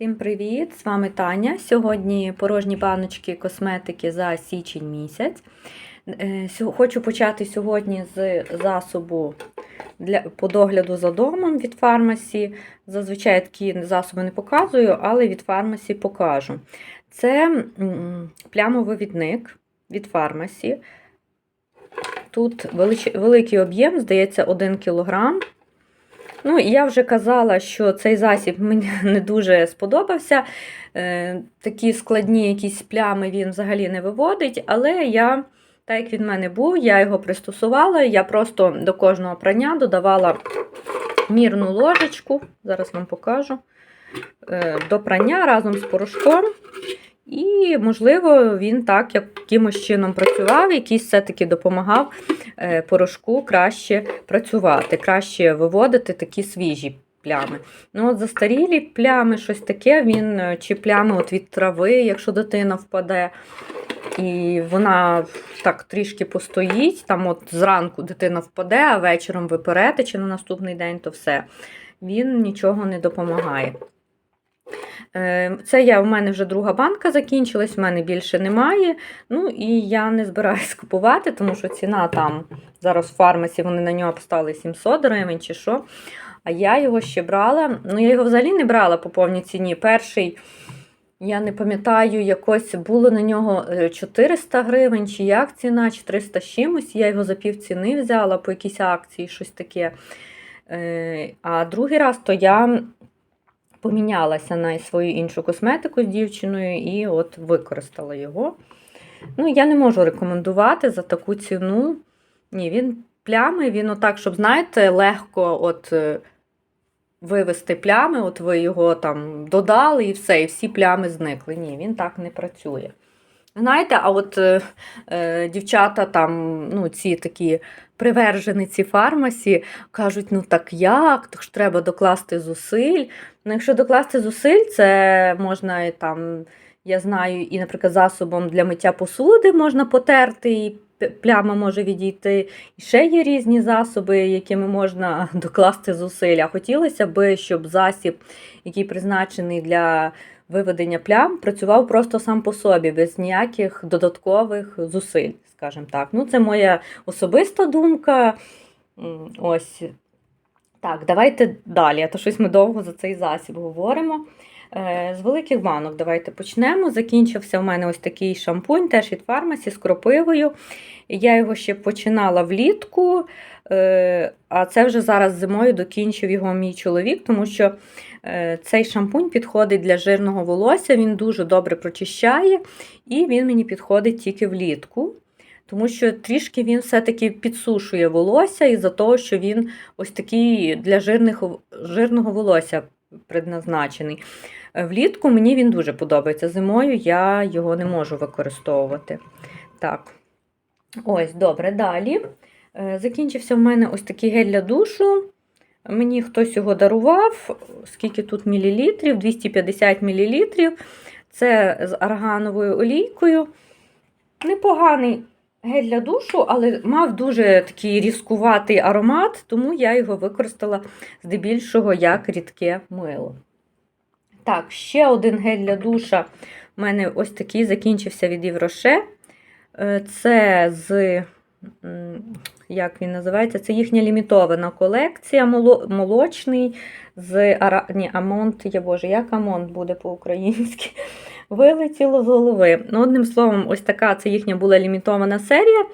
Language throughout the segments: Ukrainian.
Всім привіт! З вами Таня. Сьогодні порожні баночки косметики за січень місяць. Е, Хочу почати сьогодні з засобу для, по догляду за домом від фармасі. Зазвичай такі засоби не показую, але від фармасі покажу. Це плямовивідник від фармасі. Тут великий об'єм, здається, 1 кг. Ну, я вже казала, що цей засіб мені не дуже сподобався. Е, такі складні якісь плями він взагалі не виводить, але я, так як він в мене був, я його пристосувала. Я просто до кожного прання додавала мірну ложечку, зараз вам покажу, е, до прання разом з порошком. І, можливо, він так якимось чином працював, якийсь все-таки допомагав е, порошку краще працювати, краще виводити такі свіжі плями. Ну, от Застарілі плями, щось таке, він е, чи плями от від трави, якщо дитина впаде, і вона так трішки постоїть, там от зранку дитина впаде, а вечором ви перете, чи на наступний день, то все. Він нічого не допомагає. Е, Це я, у мене вже друга банка закінчилась, в мене більше немає. Ну і я не збираюсь купувати, тому що ціна там зараз в фармасі вони на нього поставили 700 гривень чи що. А я його ще брала. Ну, я його взагалі не брала по повній ціні. Перший, я не пам'ятаю, якось було на нього е, 400 гривень, чи як ціна, чи 300 з чимось. Я його за пів ціни взяла по якійсь акції, щось таке. Е, А другий раз то я помінялася на свою іншу косметику з дівчиною і от використала його. Ну, я не можу рекомендувати за таку ціну. Ні, він плями, він отак, щоб, знаєте, легко от е, вивести плями, от ви його там додали і все, і всі плями зникли. Ні, він так не працює. Знаєте, а от е, е, дівчата там, ну, ці такі привержениці фармасі, кажуть, ну так як, так ж треба докласти зусиль. Ну, якщо докласти зусиль, це можна і там, я знаю, і, наприклад, засобом для миття посуди можна потерти, і пляма може відійти. І ще є різні засоби, якими можна докласти зусиль. А хотілося б, щоб засіб, який призначений для виведення плям, працював просто сам по собі, без ніяких додаткових зусиль, скажімо так. Ну, це моя особиста думка. Ось так, давайте далі, а то щось ми довго за цей засіб говоримо. Е, З великих банок давайте почнемо. Закінчився в мене ось такий шампунь, теж від фармасі з кропивою. Я його ще починала влітку, е, а це вже зараз зимою докінчив його мій чоловік, тому що е, цей шампунь підходить для жирного волосся, він дуже добре прочищає, і він мені підходить тільки влітку. Тому що трішки він все-таки підсушує волосся із-за того, що він ось такий для жирних, жирного волосся предназначений. Е, Влітку мені він дуже подобається. Зимою я його не можу використовувати. Так. Ось, добре, далі. Е, Закінчився в мене ось такий гель для душу. Мені хтось його дарував. Скільки тут мілілітрів? 250 мілілітрів. Це з аргановою олійкою. Непоганий гель для душу, але мав дуже такий різкуватий аромат, тому я його використала здебільшого як рідке мило. Так, ще один гель для душа у мене ось такий закінчився від Євроше. Е, Це з, як він називається, це їхня лімітована колекція, молочний з. Ні, Амонт, я боже, як Амонт буде по-українськи? Вилетіло з голови. Ну, одним словом, ось така це їхня була лімітована серія.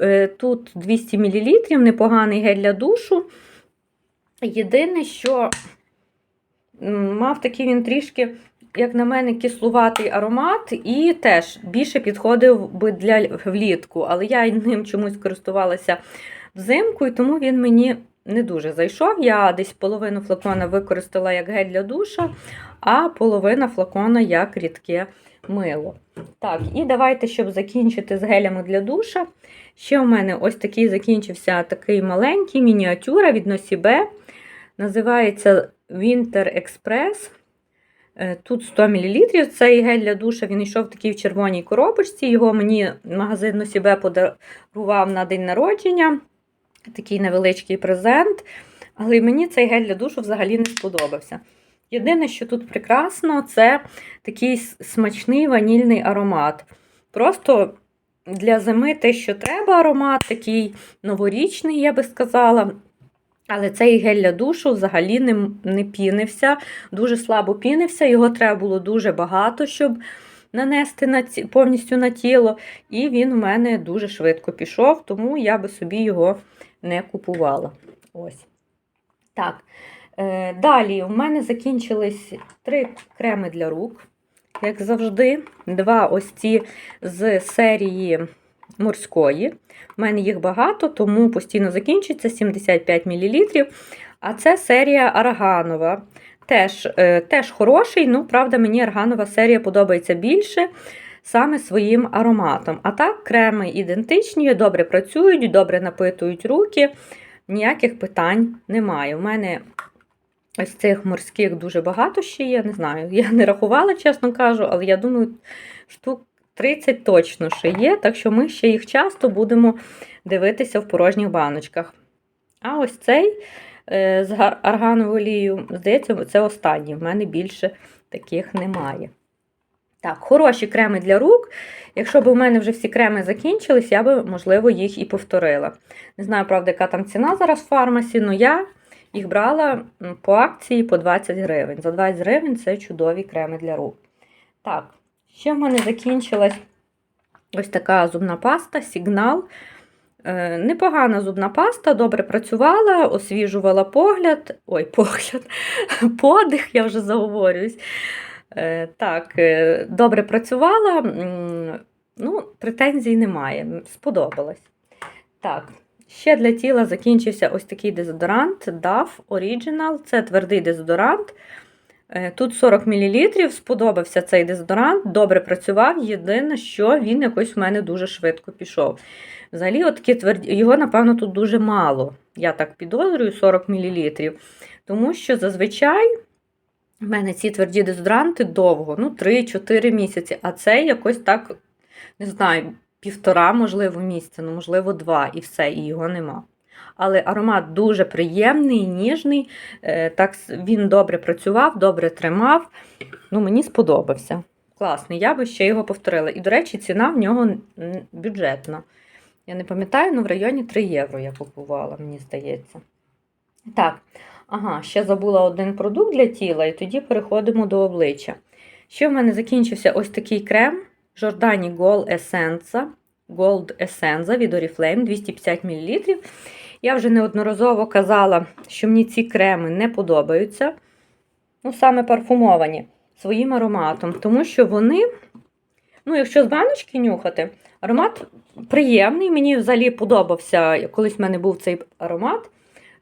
Е, Тут 200 мл, непоганий гель для душу. Єдине, що мав такий він трішки, як на мене, кислуватий аромат, і теж більше підходив би для влітку. Але я ним чомусь користувалася взимку, і тому він мені не дуже зайшов. Я десь половину флакона використала як гель для душа, а половина флакона як рідке мило. Так, і давайте, щоб закінчити з гелями для душа. Ще у мене ось такий закінчився такий маленький мініатюра від Nocibe. Називається Winter Express. Е, Тут 100 мл. Цей гель для душа він йшов такий в червоній коробочці. Його мені магазин Nocibe подарував на день народження. Такий невеличкий презент. Але мені цей гель для душу взагалі не сподобався. Єдине, що тут прекрасно, це такий смачний ванільний аромат. Просто для зими те, що треба, аромат такий новорічний, я би сказала. Але цей гель для душу взагалі не, не пінився, дуже слабо пінився. Його треба було дуже багато, щоб нанести на ці, повністю на тіло. І він у мене дуже швидко пішов, тому я би собі його не купувала. Ось. Так. Е, далі у мене закінчились три креми для рук, як завжди. Два ось ці з серії морської. У мене їх багато, тому постійно закінчується 75 мл. А це серія Арганова. Теж, е, теж хороший, ну, правда, мені арганова серія подобається більше саме своїм ароматом. А так, креми ідентичні, добре працюють, добре напитують руки, ніяких питань немає. У мене ось цих морських дуже багато ще є, не знаю. Я не рахувала, чесно кажу, але я думаю, штук 30 точно ще є, так що ми ще їх часто будемо дивитися в порожніх баночках. А ось цей е, з аргановою олією, здається, це останній. В мене більше таких немає. Так, хороші креми для рук. Якщо б у мене вже всі креми закінчились, я би, можливо, їх і повторила. Не знаю, правда, яка там ціна зараз в фармасі, але я їх брала по акції по 20 гривень. За 20 гривень це чудові креми для рук. Так, ще в мене закінчилась ось така зубна паста, сигнал. Е, Непогана зубна паста, добре працювала, освіжувала погляд. Ой, погляд, подих, я вже заговорююсь. Е, Так, е, добре працювала. Ну, претензій немає. Сподобалось. Так, ще для тіла закінчився ось такий дезодорант DAF Original. Це твердий дезодорант. Е, Тут 40 мл. Сподобався цей дезодорант, добре працював. Єдине, що він якось в мене дуже швидко пішов. Взагалі, от такі тверді... його, напевно, тут дуже мало. Я так підозрюю, 40 мл. Тому що зазвичай в мене ці тверді дезодоранти довго, ну 3-4 місяці, а цей якось так, не знаю, півтора, можливо, місяця, ну, можливо, два, і все, і його нема. Але аромат дуже приємний, ніжний. е, Так, він добре працював, добре тримав. Ну, мені сподобався. Класний, я би ще його повторила. І, до речі, ціна в нього бюджетна. Я не пам'ятаю, ну в районі 3 євро я купувала, мені здається. Так, ага, ще забула один продукт для тіла, і тоді переходимо до обличчя. Ще в мене закінчився ось такий крем Giordani Gold Essence, Gold Essence від Oriflame 250 мл. Я вже неодноразово казала, що мені ці креми не подобаються. Ну, саме парфумовані своїм ароматом, тому що вони, ну, якщо з баночки нюхати, аромат приємний. Мені взагалі подобався, колись в мене був цей аромат.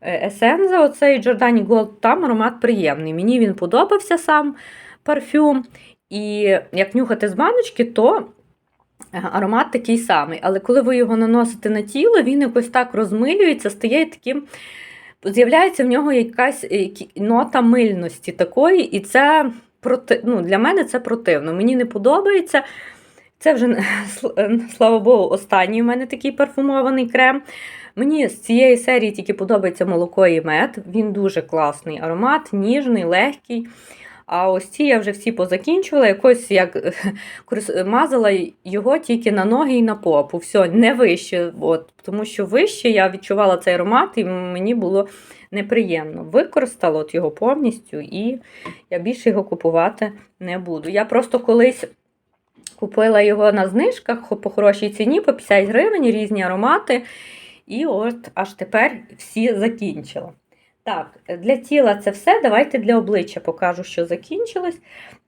Есенза, оцей Giordani Gold, там аромат приємний. Мені він подобався сам парфюм. І як нюхати з баночки, то аромат такий самий. Але коли ви його наносите на тіло, він якось так розмилюється, стає таким. З'являється в нього якась е, нота мильності такої, і це ну, для мене це противно. Мені не подобається. Це вже, е, слава Богу, останній у мене такий парфумований крем. Мені з цієї серії тільки подобається молоко і мед. Він дуже класний аромат, ніжний, легкий. А ось ці я вже всі позакінчувала, якось як мазала його тільки на ноги і на попу. Все, не вище. От, тому що вище я відчувала цей аромат, і мені було неприємно. Використала от його повністю, і я більше його купувати не буду. Я просто колись купила його на знижках по хорошій ціні, по 50 гривень, різні аромати. І от аж тепер всі закінчила. Так, для тіла це все. Давайте для обличчя покажу, що закінчилось.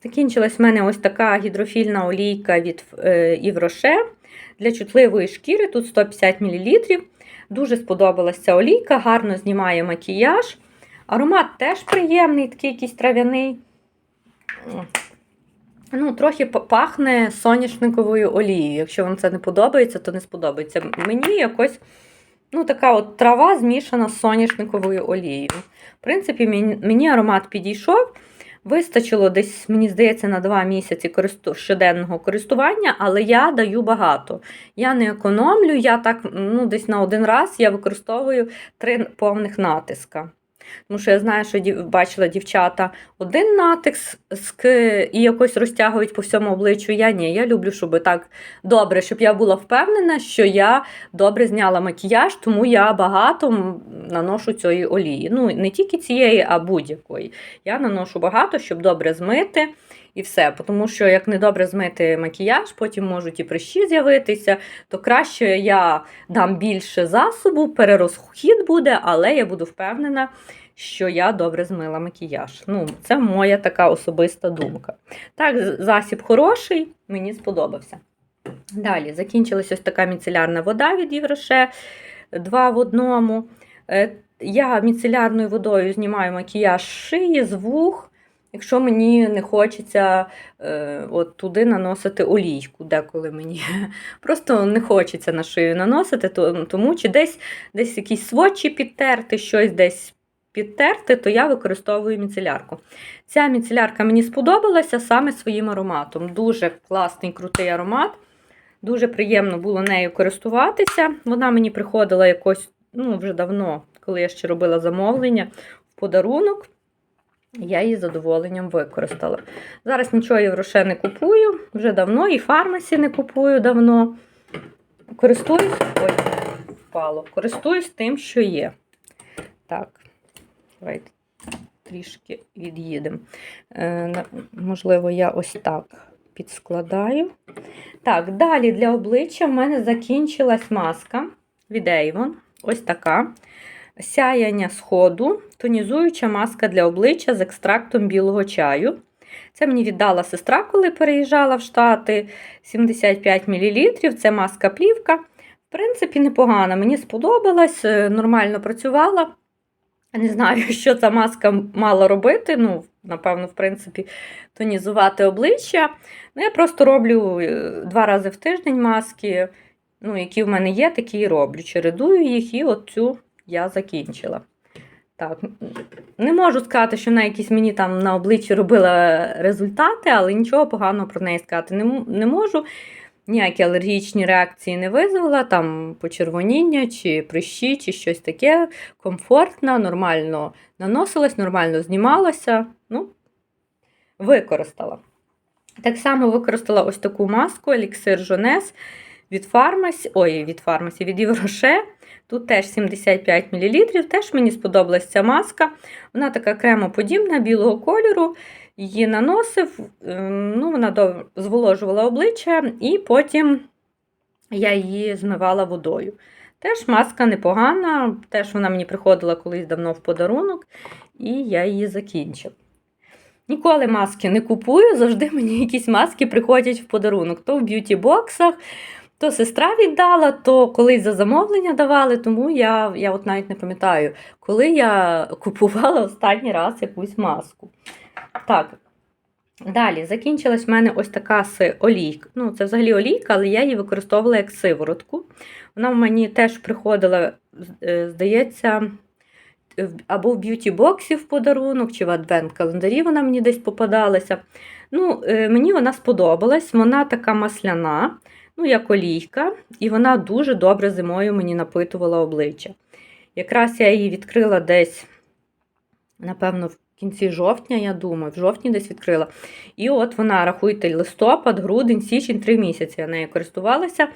Закінчилась в мене ось така гідрофільна олійка від е, Yves для чутливої шкіри. Тут 150 мл. Дуже сподобалася ця олійка, гарно знімає макіяж. Аромат теж приємний, такий якийсь трав'яний. Ну, трохи пахне соняшниковою олією. Якщо вам це не подобається, то не сподобається. Мені якось ну, така от трава змішана з соняшниковою олією. В принципі, мені, аромат підійшов. Вистачило десь, мені здається, на 2 місяці щоденного користування, але я даю багато. Я не економлю, я так ну, десь на один раз я використовую три повних натиска. Тому що я знаю, що бачила дівчата один натиск ск- і якось розтягують по всьому обличчю. Я ні, я люблю, щоб так добре, щоб я була впевнена, що я добре зняла макіяж, тому я багато наношу цієї олії. Ну, не тільки цієї, а будь-якої. Я наношу багато, щоб добре змити. І все, тому що як недобре змити макіяж, потім можуть і прищі з'явитися, то краще я дам більше засобу, перерозхід буде, але я буду впевнена, що я добре змила макіяж. Ну, це моя така особиста думка. Так, засіб хороший, мені сподобався. Далі закінчилась ось така міцелярна вода від Євроше, два в одному. Е, Я міцелярною водою знімаю макіяж шиї, з вух. Якщо мені не хочеться е, от туди наносити олійку, деколи мені просто не хочеться на шию наносити, то, тому чи десь, десь якісь свочі підтерти, щось десь підтерти, то я використовую міцелярку. Ця міцелярка мені сподобалася саме своїм ароматом. Дуже класний, крутий аромат. Дуже приємно було нею користуватися. Вона мені приходила якось ну, вже давно, коли я ще робила замовлення в подарунок. Я її з задоволенням використала. Зараз нічого євроше не купую, вже давно, і фармасі не купую давно. Користуюсь, ой, впало. Користуюсь тим, що є. Так, давайте трішки від'їдемо. Е, можливо, я ось так підскладаю. Так, далі для обличчя в мене закінчилась маска від Avon. Ось така. Сяяння сходу, тонізуюча маска для обличчя з екстрактом білого чаю. Це мені віддала сестра, коли переїжджала в Штати 75 мл. Це маска плівка. В принципі, непогана. Мені сподобалась, е, нормально працювала. Не знаю, що ця маска мала робити. Ну, напевно, в принципі, тонізувати обличчя. Ну, я просто роблю е, два рази в тиждень маски. Ну, які в мене є, такі і роблю. Чередую їх, і от цю я закінчила. Так, не можу сказати, що вона якісь мені там на обличчі робила результати, але нічого поганого про неї сказати не, не можу. Ніякі алергічні реакції не визвала, там почервоніння, чи прищі, чи щось таке. Комфортно, нормально наносилась, нормально знімалася. Ну, використала. Так само використала ось таку маску еліксир Жонес від фармасі, ой, від фармасі, від Євроше. Тут теж 75 мл. Теж мені сподобалась ця маска. Вона така кремоподібна, білого кольору. Її наносив, ем, ну, вона зволожувала обличчя, і потім я її змивала водою. Теж маска непогана, теж вона мені приходила колись давно в подарунок, і я її закінчила. Ніколи маски не купую, завжди мені якісь маски приходять в подарунок. То в б'юті-боксах, то сестра віддала, то колись за замовлення давали, тому я, я от навіть не пам'ятаю, коли я купувала останній раз якусь маску. Так. Далі закінчилась в мене ось така олійка. Ну, це взагалі олійка, але я її використовувала як сиворотку. Вона в мені теж приходила, е, здається, або в б'юті-боксі в подарунок, чи в адвент-календарі вона мені десь попадалася. Ну, е, мені вона сподобалась. Вона така масляна, ну, як олійка, і вона дуже добре зимою мені напитувала обличчя. Якраз я її відкрила десь, напевно, в кінці жовтня, я думаю, в жовтні десь відкрила. І от вона, рахуйте, листопад, грудень, січень, три місяці я нею користувалася.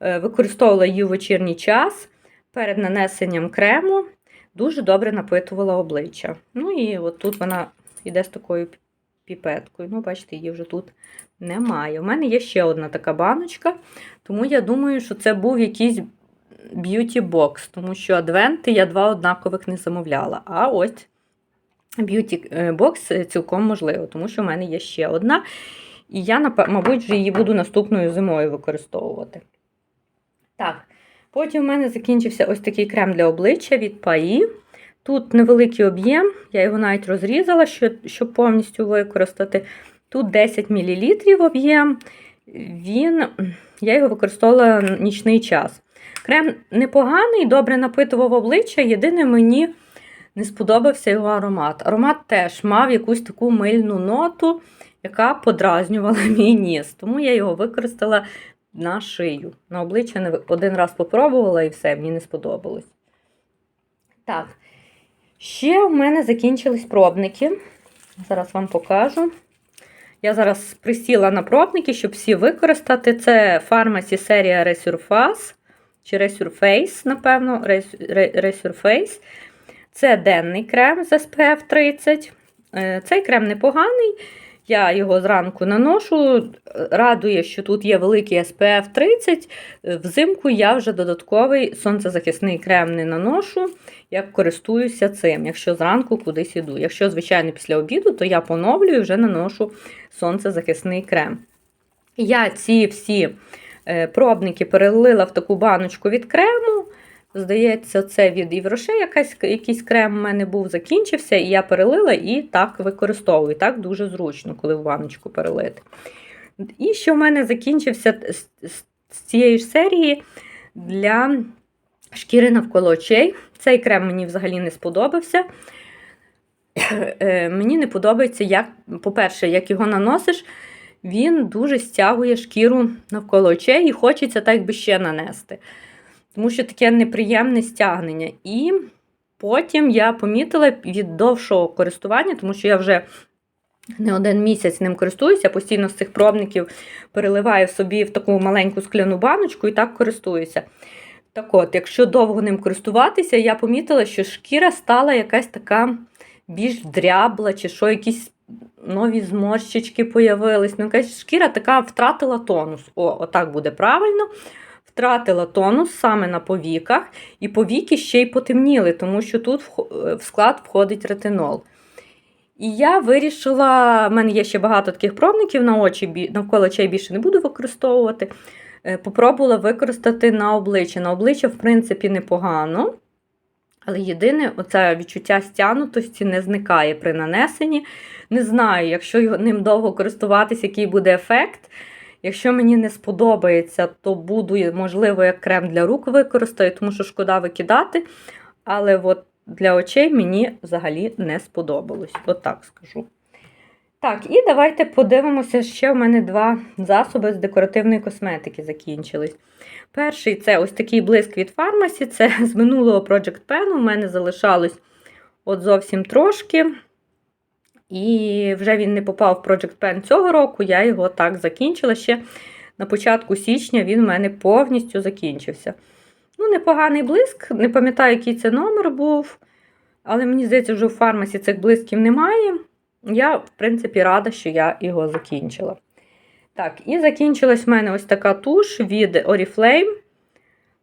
Е, Використовувала її у вечірній час перед нанесенням крему. Дуже добре напитувала обличчя. Ну і от тут вона йде з такою піпеткою. Ну, бачите, її вже тут немає. У мене є ще одна така баночка, тому я думаю, що це був якийсь б'юті-бокс, тому що адвенти я два однакових не замовляла. А ось б'юті-бокс цілком можливо, тому що в мене є ще одна. І я, мабуть, вже її буду наступною зимою використовувати. Так, потім в мене закінчився ось такий крем для обличчя від Паї. Тут невеликий об'єм, я його навіть розрізала, щоб повністю використати. Тут 10 мл об'єм. Він, я його використовувала нічний час. Крем непоганий, добре напитував обличчя. Єдине, мені не сподобався його аромат. Аромат теж мав якусь таку мильну ноту, яка подразнювала мій ніс. Тому я його використала на шию. На обличчя один раз попробувала і все, мені не сподобалось. Так. Ще в мене закінчились пробники. Зараз вам покажу. Я зараз присіла на пробники, щоб всі використати. Це фармасі серія Resurface, чи Resurface, напевно, Resurface. Це денний крем з SPF 30. Е, Цей крем непоганий. Я його зранку наношу. Радує, що тут є великий SPF 30. Е, Взимку я вже додатковий сонцезахисний крем не наношу. Я користуюся цим, якщо зранку кудись іду. Якщо, звичайно, після обіду, то я поновлюю і вже наношу сонцезахисний крем. Я ці всі е, пробники перелила в таку баночку від крему. Здається, це від Євроше якась, якийсь крем у мене був, закінчився, і я перелила і так використовую. Так дуже зручно, коли в баночку перелити. І що в мене закінчився з, цієї ж серії для шкіри навколо очей. Цей крем мені взагалі не сподобався. Е, Мені не подобається, як, по-перше, як його наносиш, він дуже стягує шкіру навколо очей і хочеться так би ще нанести. Тому що таке неприємне стягнення. І потім я помітила від довшого користування, тому що я вже не один місяць ним користуюся, постійно з цих пробників переливаю собі в таку маленьку скляну баночку і так користуюся. Так от, якщо довго ним користуватися, я помітила, що шкіра стала якась така більш дрябла, чи що, якісь нові зморщички появились. Ну, якась шкіра така втратила тонус. О, отак буде правильно. Втратила тонус саме на повіках, і повіки ще й потемніли, тому що тут в склад входить ретинол. І я вирішила, в мене є ще багато таких пробників на очі, навколо очей більше не буду використовувати. Е, Попробувала використати на обличчя. На обличчя, в принципі, непогано. Але єдине, оце відчуття стягнутості не зникає при нанесенні. Не знаю, якщо ним довго користуватися, який буде ефект. Якщо мені не сподобається, то буду, можливо, як крем для рук використаю, тому що шкода викидати. Але от для очей мені взагалі не сподобалось. От так скажу. Так, і давайте подивимося, ще в мене два засоби з декоративної косметики закінчились. Перший це ось такий блиск від фармасі. Це з минулого Project Pen. У мене залишалось от зовсім трошки. І вже він не попав в Project Pen цього року, я його так закінчила. Ще на початку січня він у мене повністю закінчився. Ну, непоганий блиск, не пам'ятаю, який це номер був. Але мені здається, вже в фармасі цих блисків немає. Я, в принципі, рада, що я його закінчила. Так, і закінчилась в мене ось така туш від Oriflame.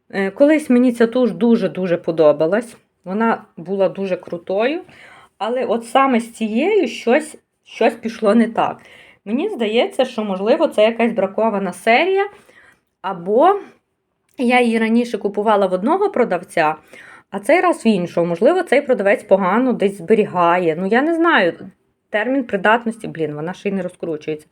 Е, Колись мені ця туш дуже-дуже подобалась. Вона була дуже крутою. Але от саме з цією щось, щось пішло не так. Мені здається, що, можливо, це якась бракована серія. Або я її раніше купувала в одного продавця, а цей раз в іншого. Можливо, цей продавець погано десь зберігає. Ну, я не знаю. Термін придатності, блін, вона ще й не розкручується.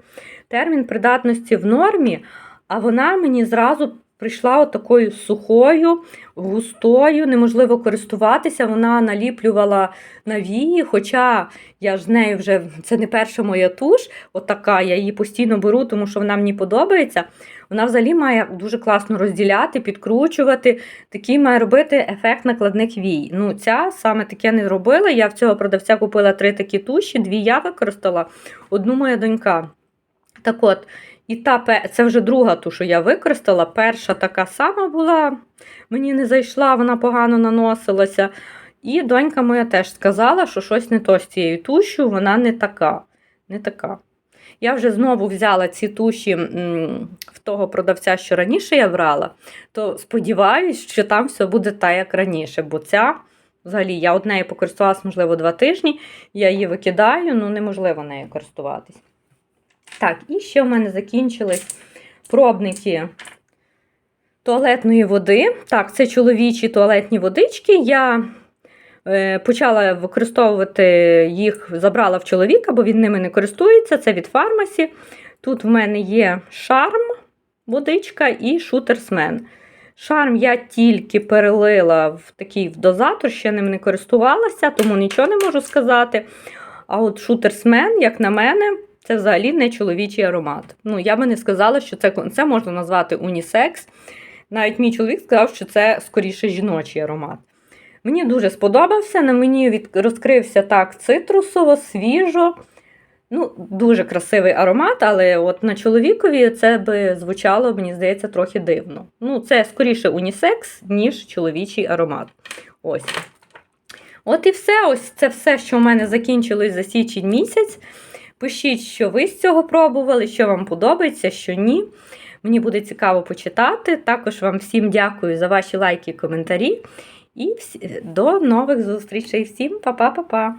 Термін придатності в нормі, а вона мені зразу прийшла такою сухою, густою, неможливо користуватися. Вона наліплювала на вії, хоча я ж з нею вже це не перша моя туш, отака, я її постійно беру, тому що вона мені подобається. Вона взагалі має дуже класно розділяти, підкручувати. Такий має робити ефект накладних вій. Ну, ця саме таке не робила. Я в цього продавця купила три такі туші, дві я використала, одну моя донька. Так от, і та це вже друга ту, що я використала. Перша така сама була, мені не зайшла, вона погано наносилася. І донька моя теж сказала, що щось не то з цією тушю, вона не така. Не така. Я вже знову взяла ці туші в того продавця, що раніше я брала, то сподіваюсь, що там все буде так, як раніше. Бо ця, взагалі, я од неї покористувалася, можливо, два тижні, я її викидаю, ну неможливо нею користуватись. Так, і ще в мене закінчились пробники туалетної води. Так, це чоловічі туалетні водички. Я е, почала використовувати їх, забрала в чоловіка, бо він ними не користується. Це від фармасі. Тут в мене є шарм, водичка і шутерсмен. Шарм я тільки перелила в такий в дозатор, ще ним не користувалася, тому нічого не можу сказати. А от шутерсмен, як на мене, це взагалі не чоловічий аромат. Ну, я би не сказала, що це, це можна назвати унісекс. Навіть мій чоловік сказав, що це скоріше жіночий аромат. Мені дуже сподобався. На мені від... розкрився так цитрусово, свіжо. Ну, дуже красивий аромат, але от на чоловікові це би звучало, мені здається, трохи дивно. Ну, це скоріше унісекс, ніж чоловічий аромат. Ось. От і все. Ось це все, що в мене закінчилось за січень місяць. Пишіть, що ви з цього пробували, що вам подобається, що ні. Мені буде цікаво почитати. Також вам всім дякую за ваші лайки і коментарі. І до нових зустрічей. Всім па-па-па-па!